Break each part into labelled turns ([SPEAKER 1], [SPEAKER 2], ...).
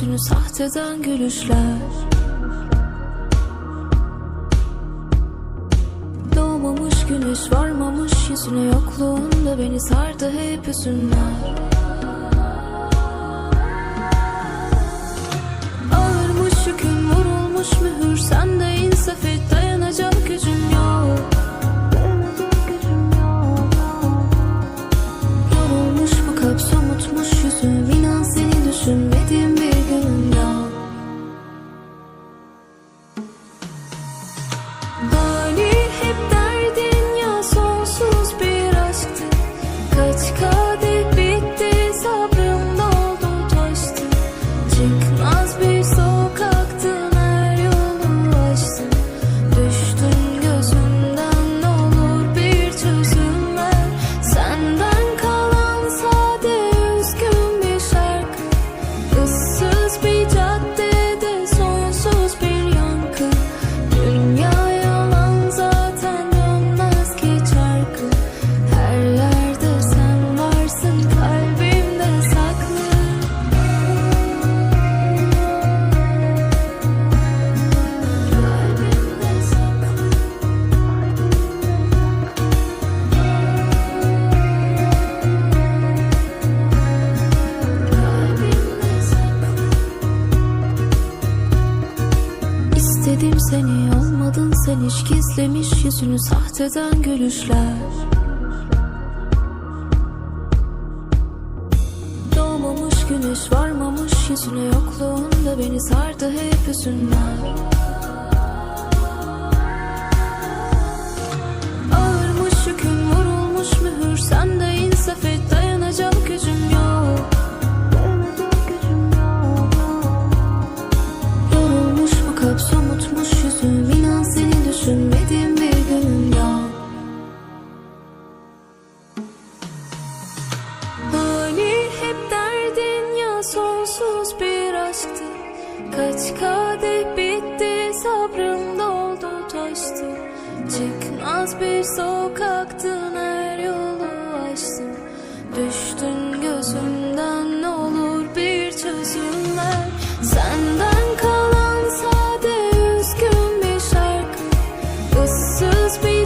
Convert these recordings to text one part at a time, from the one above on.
[SPEAKER 1] yüzünü sahteden gülüşler. Doğmamış güneş varmamış yüzüne yokluğunda beni sardı hep hüzünler Ağırmış yükün vurulmuş mühür Sen de insaf et hiç gizlemiş yüzünü sahteden gülüşler. Doğmamış güneş varmamış yüzüne yokluğunda beni sardı hep hüzünler Kaç kadeh bitti sabrım doldu taştı. Çıkmaz bir sokaktın her yolu açtın Düştün gözümden ne olur bir çözüm ver. Senden kalan sade üzgün bir şarkı. Issız bir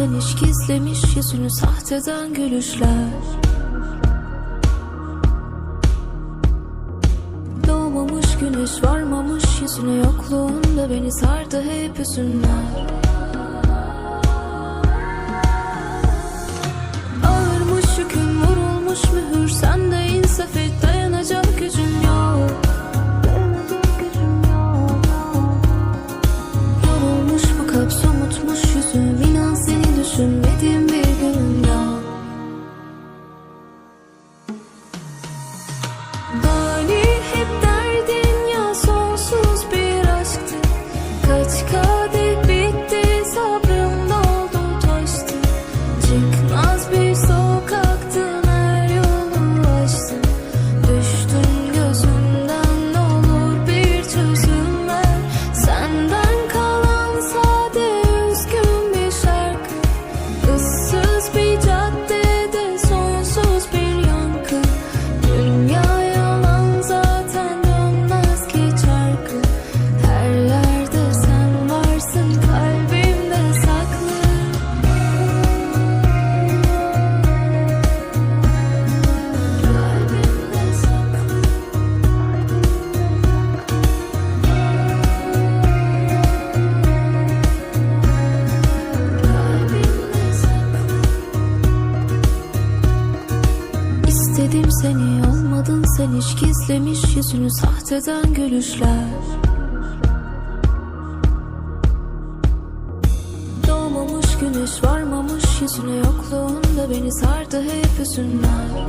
[SPEAKER 1] hiç gizlemiş yüzünü sahteden gülüşler. Doğmamış güneş varmamış yüzüne yokluğunda beni sardı hep hüzünler Ağırmış yükün vurulmuş mühür Sen de insaf et dayanacak gücün yok Sevdim seni olmadın sen. Hiç gizlemiş yüzünü sahteden gülüşler. Doğmamış güneş varmamış yüzüne yokluğunda beni sardı hep üzünler.